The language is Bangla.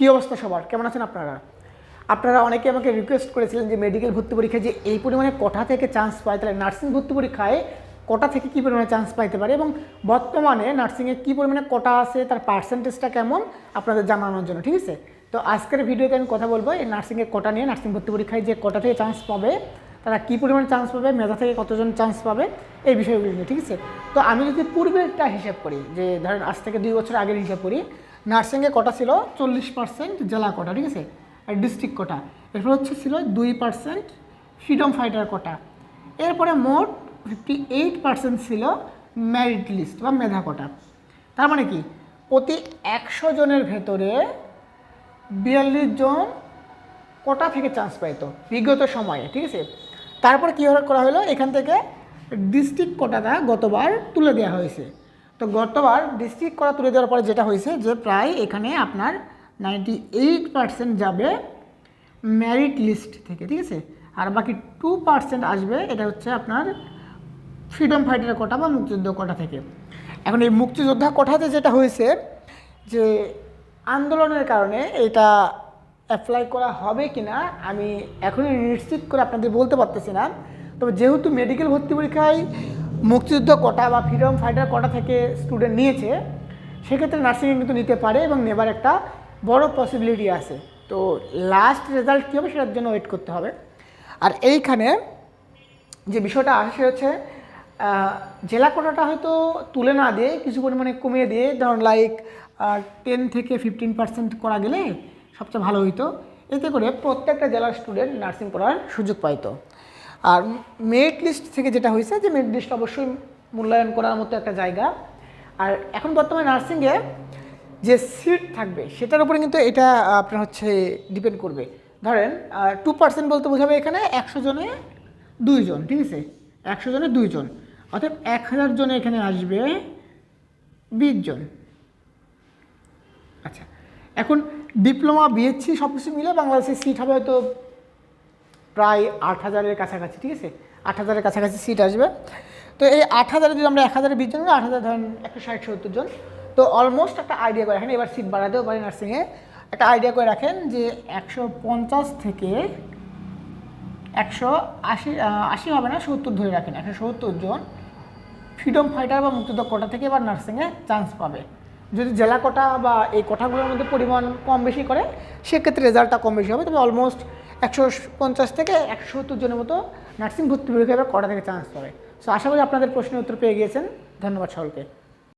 কী অবস্থা সবার? কেমন আছেন আপনারা? আপনারা অনেকে আমাকে রিকোয়েস্ট করেছিলেন যে মেডিকেল ভর্তি পরীক্ষায় যে এই পরিমাণে কটা থেকে চান্স পায়? তাহলে নার্সিং ভর্তি পরীক্ষায় কটা থেকে কী পরিমাণে চান্স পাইতে পারে? এবং বর্তমানে নার্সিংয়ে কী পরিমাণে কটা আছে? তার পার্সেন্টেজটা কেমন? আপনাদের জানানোর জন্য, ঠিক আছে? তো আজকের ভিডিওতে আমি কথা বলব, এই নার্সিংয়ের কটা নিয়ে নার্সিং ভর্তি পরীক্ষায় যে কটা থেকে চান্স পাবে, তারা কী পরিমাণে চান্স পাবে, মেধা থেকে কতজন চান্স পাবে, এই বিষয়গুলি নিয়ে, ঠিক আছে? তো আমি যদি পূর্বেরটা হিসাব করি, যে ধরেন আজ থেকে দুই বছর আগের হিসাব করি নার্সিংয়ে কটা ছিল? চল্লিশ পার্সেন্ট জেলা কোটা, ঠিক আছে? আর ডিস্ট্রিক্ট কোটা? এরপর হচ্ছে ছিল দুই পার্সেন্ট ফ্রিডম ফাইটার কোটা। এরপরে মোট ফিফটি এইট পার্সেন্ট ছিল মেরিট লিস্ট বা মেধা কোটা। তার মানে কি? প্রতি একশো জনের ভেতরে বিয়াল্লিশ জন কোটা থেকে চান্স পাইতো বিগত সময়ে, ঠিক আছে? তারপর কী করা হলো? এখান থেকে ডিস্ট্রিক্ট কোটাটা গতবার তুলে দেওয়া হয়েছে। তো গতবার ডিস্ট্রিক্ট কোটা তুলে দেওয়ার পরে যেটা হয়েছে যে প্রায় এখানে আপনার নাইনটি এইট পার্সেন্ট যাবে ম্যারিট লিস্ট থেকে, ঠিক আছে? আর বাকি টু পার্সেন্ট আসবে, এটা হচ্ছে আপনার ফ্রিডম ফাইটার কোটা বা মুক্তিযুদ্ধ কোটা থেকে। এখন এই মুক্তিযোদ্ধা কোটাতে যেটা হয়েছে যে আন্দোলনের কারণে এটা অ্যাপ্লাই করা হবে কি না আমি এখনই নিশ্চিত করে আপনাদের বলতে পারতেছি না। তবে যেহেতু মেডিকেল ভর্তি পরীক্ষায় মুক্তিযুদ্ধ কোটা বা ফ্রিডম ফাইটার কোটা থেকে স্টুডেন্ট নিয়েছে, সেক্ষেত্রে নার্সিংয়ে কিন্তু নিতে পারে এবং নেবার একটা বড় পসিবিলিটি আছে। তো লাস্ট রেজাল্ট কী হবে সেটার জন্য ওয়েট করতে হবে। আর এইখানে যে বিষয়টা আসে সেটা হচ্ছে জেলা কোটাটা হয়তো তুলে না দিয়ে কিছু পরিমাণে কমিয়ে দিয়ে, ধরুন লাইক টেন থেকে ফিফটিন পার্সেন্ট করা গেলে সবচেয়ে ভালো হইতো। এতে করে প্রত্যেকটা জেলার স্টুডেন্ট নার্সিং পড়ার সুযোগ পাইতো। আর মেরিট লিস্ট থেকে যেটা হয়েছে যে মেরিট লিস্ট অবশ্যই মূল্যায়ন করার মতো একটা জায়গা। আর এখন বর্তমানে নার্সিংয়ে যে সিট থাকবে, সেটার উপরে কিন্তু এটা আপনার হচ্ছে ডিপেন্ড করবে। ধরেন টু পার্সেন্ট বলতে বোঝাবে এখানে একশো জনে দুইজন, ঠিক আছে? একশো জনে দুইজন। অর্থাৎ এক হাজার জনে এখানে আসবে বিশ জন। আচ্ছা এখন ডিপ্লোমা বিএসসি সব কিছু মিলে বাংলাদেশের সিট হবে হয়তো প্রায় আট হাজারের কাছাকাছি, ঠিক আছে? আট হাজারের কাছাকাছি সিট আসবে। তো এই আট হাজারে যদি আমরা এক হাজারে বিশ জন, আট হাজার ধরেন একশো ষাট, সত্তর জন, তো অলমোস্ট একটা আইডিয়া করে রাখেন, এবার সিট বাড়াতেও পারি নার্সিংয়ে একটা আইডিয়া করে রাখেন যে একশো পঞ্চাশ থেকে একশো আশি আশি হবে না, সত্তর ধরে রাখেন। একশো সত্তর জন ফ্রিডম ফাইটার বা মুক্তিযোদ্ধা কোটা থেকে এবার নার্সিংয়ে চান্স পাবে। যদি জেলা কোটা বা এই কোটাগুলোর মধ্যে পরিমাণ কম বেশি করে, সেক্ষেত্রে রেজাল্টটা কম বেশি হবে। তবে অলমোস্ট একশো পঞ্চাশ থেকে একশো সত্তর জনের মতো নার্সিং ভর্তি পরীক্ষা এবার কটা থেকে চান্স পাবে সো আশা করি আপনাদের প্রশ্নের উত্তর পেয়ে গিয়েছেন। ধন্যবাদ সকলকে।